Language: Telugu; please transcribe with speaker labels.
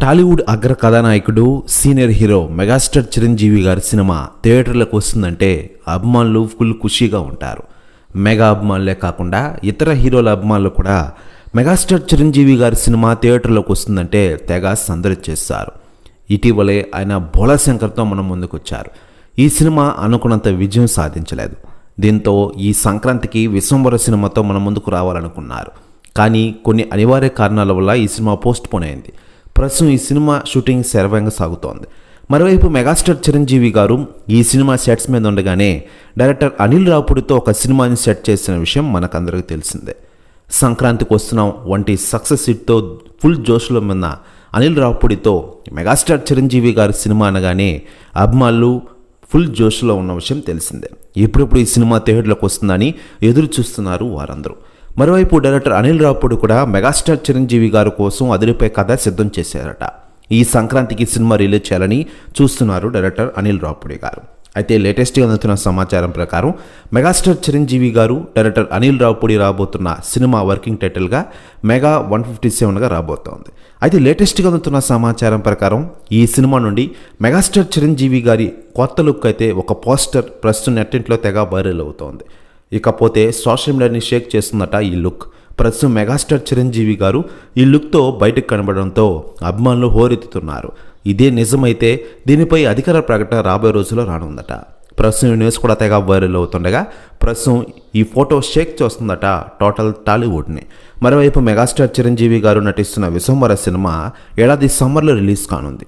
Speaker 1: టాలీవుడ్ అగ్ర కథానాయకుడు సీనియర్ హీరో మెగాస్టార్ చిరంజీవి గారి సినిమా థియేటర్లకు వస్తుందంటే అభిమానులు ఫుల్ ఖుషీగా ఉంటారు. మెగా అభిమానులే కాకుండా ఇతర హీరోల అభిమానులు కూడా మెగాస్టార్ చిరంజీవి గారి సినిమా థియేటర్లోకి వస్తుందంటే తెగ సందడి చేస్తారు ఇటీవలే ఆయన భోళాశంకర్తో మనం ముందుకొచ్చారు. ఈ సినిమా అనుకున్నంత విజయం సాధించలేదు. దీంతో ఈ సంక్రాంతికి విశ్వంబర సినిమాతో మన ముందుకు రావాలనుకున్నారు. కానీ కొన్ని అనివార్య కారణాల వల్ల ఈ సినిమా పోస్ట్ పోన్ అయింది. ప్రస్తుతం ఈ సినిమా షూటింగ్ శరవేగంగా సాగుతోంది. మరోవైపు మెగాస్టార్ చిరంజీవి గారు ఈ సినిమా సెట్స్ మీద ఉండగానే డైరెక్టర్ అనిల్ రావుపుడితో ఒక సినిమాని సెట్ చేసిన విషయం మనకందరికీ తెలిసిందే. సంక్రాంతికి వస్తున్నాం వంటి సక్సెస్ హిట్తో ఫుల్ జోష్లో ఉన్న అనిల్ రావుపుడితో మెగాస్టార్ చిరంజీవి గారి సినిమా అనగానే అభిమానులు ఫుల్ జోష్లో ఉన్న విషయం తెలిసిందే. ఇప్పుడిప్పుడు ఈ సినిమా థియేటర్లోకి వస్తుందని ఎదురు చూస్తున్నారు వారందరూ. మరోవైపు డైరెక్టర్ అనిల్ రావుపుడు కూడా మెగాస్టార్ చిరంజీవి గారి కోసం అదిరిపై కథ సిద్ధం చేశారట. ఈ సంక్రాంతికి సినిమా రిలీజ్ చేయాలని చూస్తున్నారు డైరెక్టర్ అనిల్ రావుపుడి గారు. అయితే లేటెస్ట్గా అందుతున్న సమాచారం ప్రకారం మెగాస్టార్ చిరంజీవి గారు డైరెక్టర్ అనిల్ రావుపూడి రాబోతున్న సినిమా వర్కింగ్ టైటిల్గా మెగా వన్ ఫిఫ్టీ సెవెన్గా రాబోతోంది. అయితే లేటెస్ట్గా అందుతున్న సమాచారం ప్రకారం ఈ సినిమా నుండి మెగాస్టార్ చిరంజీవి గారి కొత్త లుక్ అయితే ఒక పోస్టర్ ప్రస్తుతం నెట్టింట్లో తెగ వైరల్ అవుతోంది. ఇకపోతే సోషల్ మీడియాని షేక్ చేస్తుందట ఈ లుక్. ప్రస్తుతం మెగాస్టార్ చిరంజీవి గారు ఈ లుక్తో బయటకు కనబడడంతో అభిమానులు హోరెత్తుతున్నారు. ఇదే నిజమైతే దీనిపై అధికార ప్రకటన రాబోయే రోజుల్లో రానుందట. ప్రస్తుతం ఈ న్యూస్ కూడా తెగ వైరల్ అవుతుండగా ప్రస్తుతం ఈ ఫోటో షేక్ చేస్తుందట టోటల్ టాలీవుడ్ని మరోవైపు మెగాస్టార్ చిరంజీవి గారు నటిస్తున్న విశ్వంబర సినిమా ఏడాది సమ్మర్లో రిలీజ్ కానుంది.